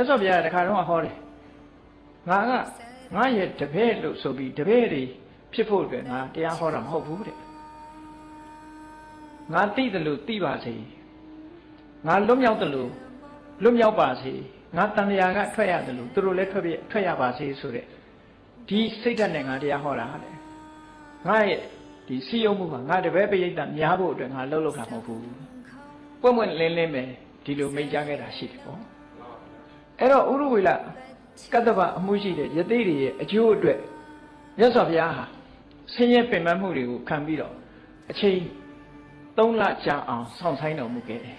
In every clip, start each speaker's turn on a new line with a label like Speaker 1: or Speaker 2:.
Speaker 1: မြတ်စွာဘုရားကတခါတော့ဟောတယ်ငါကငါရဲ့တပည့်လို့ဆိုပြီးတပည့်တွေဖြစ်ဖို့အတွက်ငါတရားဟောတာမဟုတ်ဘူးတဲ့ငါသိတယ်လို့သိပါစေငါလွတ်မြောက်တယ်လို့လွတ်မြောက်ပါစေငါတန်လျာကထွက်ရတယ်လို့သူတို့လည်းထွက်ပြထွက်ရပါစေဆိုတဲ့ဒီစိတ်ဓာတ်နဲ့ငါတရားဟောတာတဲ့ငါရဲ့ဒီစီယုံမှုကငါတပည့်ပရိသတ်များဖို့အတွက်ငါလှုပ်လှုပ်တာမဟုတ်ဘူးပွင့်ပွင့်လင်းလင်းပဲဒီလိုမိတ်ကြခဲ့တာရှိတယ်ပေါ့ အဲ့တော့ဥရဝေလကတ္တဗအမှုရှိတဲ့ယသိတွေရဲ့အကျိုးအတွက်မြတ်စွာဘုရားဟာဆင်းရဲပင်ပန်းမှုတွေကိုခံပြီးတော့အချိန်၃လကြာအောင်စောင့်ဆိုင်တော်မူခဲ့တယ်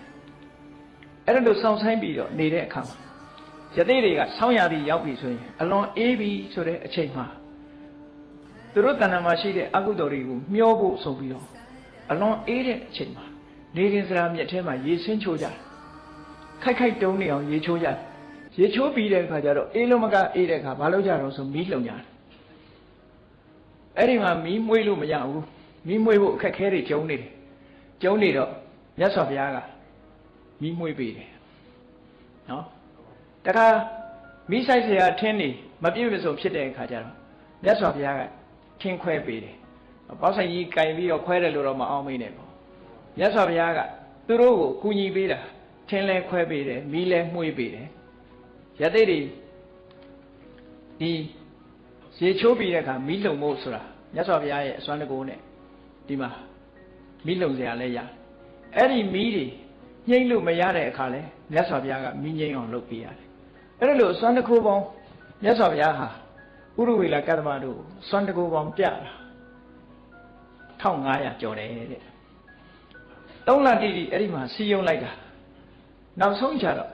Speaker 1: အဲ့ဒါလို့စောင့်ဆိုင်ပြီးတော့နေတဲ့အခါမှာယသိတွေကဆောင်းရာသီရောက်ပြီဆိုရင်အလွန်အေးပြီဆိုတဲ့အချိန်မှာသူတို့တဏ္ဍာမှာရှိတဲ့အကုသိုလ်တွေကိုမျောဖို့ဆိုပြီးတော့အလွန်အေးတဲ့အချိန်မှာနေရင်စရာမြက်ထဲမှာရေဆင်းချိုးကြတယ်ခိုက်ခိုက်တုံးနေအောင်ရေချိုးကြတယ် ရေချိုးပြီးတဲ့အခါကျတော့အေးလုံးမကအေးတဲ့အခါဘာလုပ်ကြတော့ဆိုမီးလှုံကြတယ်အဲ့ဒီမှာမီးမွေးလို့မရဘူးမီးမွေးဖို့အခက်ခဲတွေကျုံနေတယ်ကျုံနေတော့မြတ်စွာဘုရားကမီးမွေးပေးတယ်နော်တခါမိဆိုင်เสียထင်းနေမပြည့်မစုံဖြစ်တဲ့အခါကျတော့မြတ်စွာဘုရားကထင်းခွဲပေးတယ်။ပေါ့ဆိုင်ကြီးကင်ပြီးတော့ခွဲတယ်လို့တော့မအောင်မေးနဲ့ပေါ့။မြတ်စွာဘုရားကသူတို့ကိုကူညီပေးတာထင်းလဲခွဲပေးတယ်မီးလဲမှုေးပေးတယ်။ ရသေးတွေဒီရေချိုးပြီးတဲ့အခါမီးလုံဖို့ဆိုတာမြတ်စွာဘုရားရဲ့အစွမ်းတကိုးနဲ့ဒီမှာမီးလုံစရာလဲရ။အဲ့ဒီမီးတွေငိမ့်လို့မရတဲ့အခါလဲမြတ်စွာဘုရားကမီးငိမ့်အောင်လုပ်ပေးရတယ်။အဲ့ဒါလို့စွမ်းတကိုးပေါင်းမြတ်စွာဘုရားဟာဥရဝေလကတ္တမတို့စွမ်းတကိုးပေါင်းပြတာ1500ကျော်တယ်တဲ့။သုံးလတိတိအဲ့ဒီမှာစီယုံလိုက်တာ။နောက်ဆုံးကြတော့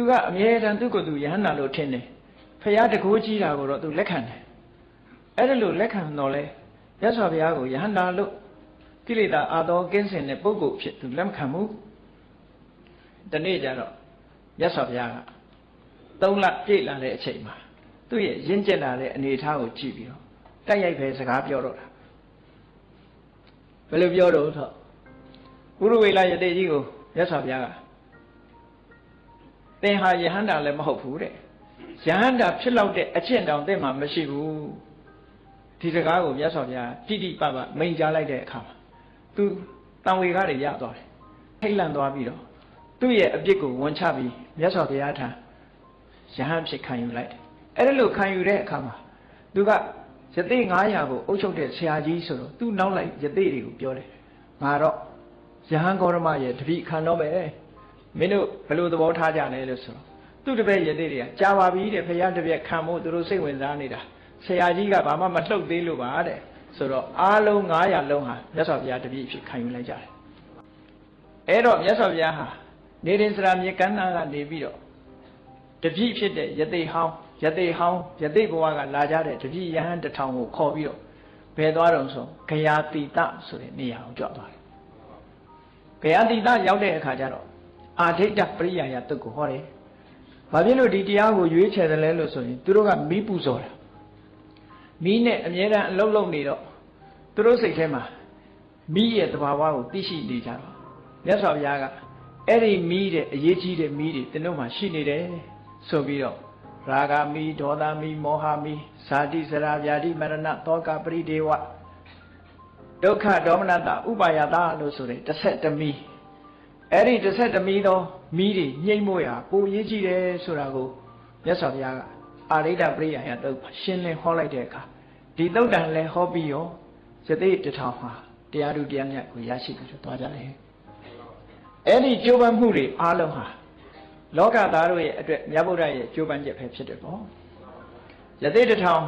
Speaker 1: သူကအမြဲတမ်းသူ့ကိုယ်သူယဟန္တာလို့ထင်တယ်။ဖရာတကိုးကြီးတာကိုတော့သူလက်ခံတယ်။အဲ့ဒါလို့လက်ခံတော့လဲမြတ်စွာဘုရားကိုယဟန္တာလို့ကိလေသာအာတော်ကင်းစင်တဲ့ပုဂ္ဂိုလ်ဖြစ်သူလက်မခံဘူး။ဒီနေ့ကျတော့မြတ်စွာဘုရားကသုံးလပြည့်လာတဲ့အချိန်မှာသူ့ရဲ့ရင့်ကျက်လာတဲ့အနေအထားကိုကြည့်ပြီးတော့တိုက်ရိုက်ပဲစကားပြောတော့တာဘယ်လိုပြောတော့ဆိုဥရဝေလယတိကြီးကိုမြတ်စွာဘုရားက သင်ဟာယဟန္တာလည်းမဟုတ်ဘူးတဲ့ယဟန္တာဖြစ်လောက်တဲ့အကျင့်တောင်သင်မှာမရှိဘူးဒီစကားကိုမြတ်စွာဘုရားတိတိပပမိန်ကြားလိုက်တဲ့အခါမှာသူတန်ဝေကားတွေရသွားတယ်ထိတ်လန့်သွားပြီးတော့သူ့ရဲ့အပြစ်ကိုဝန်ချပြီးမြတ်စွာဘုရားထံယဟန်ဖြစ်ခံယူလိုက်တယ်အဲ့ဒါလို့ခံယူတဲ့အခါမှာသူကယသိ900ကိုအုပ်ချုပ်တဲ့ဆရာကြီးဆိုတော့သူ့နောက်လိုက်ယသိတွေကိုပြောတယ်ငါတော့ယဟန်ဂေါရမရဲ့တပည့်ခံတော့မယ် မင်းတို့ဘယ်လိုသဘောထားကြလဲလို့ဆိုတော့သူ့တပည့်ယသိတွေကကြာပါပြီတဲ့ဖခင်တပည့်ခံဖို့သူတို့စိတ်ဝင်စားနေတာဆရာကြီးကဘာမှမလှုပ်သေးလို့ပါတဲ့ဆိုတော့အားလုံး900လုံးဟာမြတ်စွာဘုရားတပည့်ဖြစ်ခံယူလိုက်ကြတယ်အဲ့တော့မြတ်စွာဘုရားဟာနေရင်စရာမြေကမ်းနာကနေပြီးတော့တပည့်ဖြစ်တဲ့ယသိဟောင်းယသိဟောင်းယသိဘဝကလာကြတဲ့တပည့်ယဟန်တထောင်ကိုခေါ်ပြီးတော့ဘယ်သွားတော့ဆိုဂယာတိတဆိုတဲ့နေရာကိုကြွသွားတယ်ဂယာတိတရောက်တဲ့အခါကျတော့ အာဒိဋ္ဌပရိယာယတုတ်ကိုဟောတယ်ဘာဖြစ်လို့ဒီတရားကိုရွေးချယ်တယ်လဲလို့ဆိုရင်သူတို့ကမီးပူဇော်တာမီးနဲ့အမြဲတမ်းအလုံးလုံးနေတော့သူတို့စိတ်ထဲမှာမီးရဲ့တဘာဝကိုသိရှိနေကြတော့မြတ်စွာဘုရားကအဲ့ဒီမီးတဲ့အရေးကြီးတဲ့မီးတွေသင်တို့မှာရှိနေတယ်ဆိုပြီးတော့ရာဂမီဒေါသမီမောဟမီဇာတိစရာဗျာတိမရဏသောကပရိဒေဝဒုက္ခဒေါမနတဥပါယတာလို့ဆိုတဲ့တစ်ဆက်တမီ အဲ့ဒီတစ်ဆက်တမီသောမီးတွေညှိမ့်မို့ရပိုရေးကြည့်တယ်ဆိုတာကိုမြတ်စွာဘုရားကအာရိဒပရိယာယတုတ်ရှင်းလင်းဟောလိုက်တဲ့အခါဒီတုတ်တန်လည်းဟောပြီးရောယသိတထောင်ဟာတရားသူတရားမြတ်ကိုရရှိပြီးတော့သွားကြတယ်အဲ့ဒီကြိုးပမ်းမှုတွေအားလုံးဟာလောကသားတို့ရဲ့အတွက်မြတ်ဗုဒ္ဓရဲ့ကြိုးပမ်းချက်ပဲဖြစ်တယ်ပေါ့ယသိတထောင်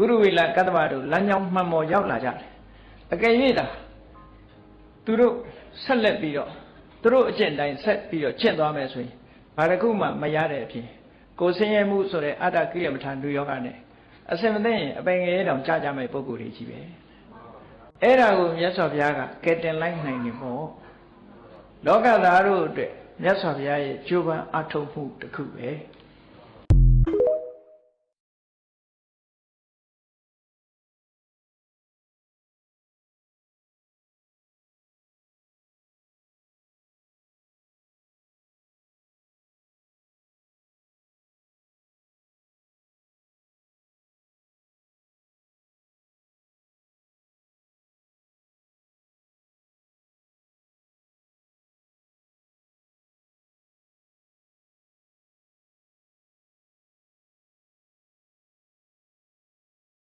Speaker 1: ဥရဝေလကတ္တဗတို့လမ်းကြောင်းမှန်ပေါ်ရောက်လာကြတယ်အကယ်၍သာသူတို့ဆက်လက်ပြီးတော့ သူတို့အကျင့်တိုင်းဆက်ပြီးတော့ကျင့်သွားမယ်ဆိုရင်ဘာတစ်ခုမှမရတဲ့အပြင်ကိုယ်ဆင်းရဲမှုဆိုတဲ့အတ္တကိရိယမထာလူယောဂနဲ့အစင်မသိရင်အပင်ငယ်တောင်ကြာကြမဲ့ပုံကိုယ်တွေကြီးပဲအဲ့ဒါကိုမြတ်စွာဘုရားကကဲတင်လိုက်နိုင်နေပေါ့လောကသားတို့အတွက်မြတ်စွာဘုရားရဲ့ကြိုးပမ်းအထောက်မှုတစ်ခုပဲ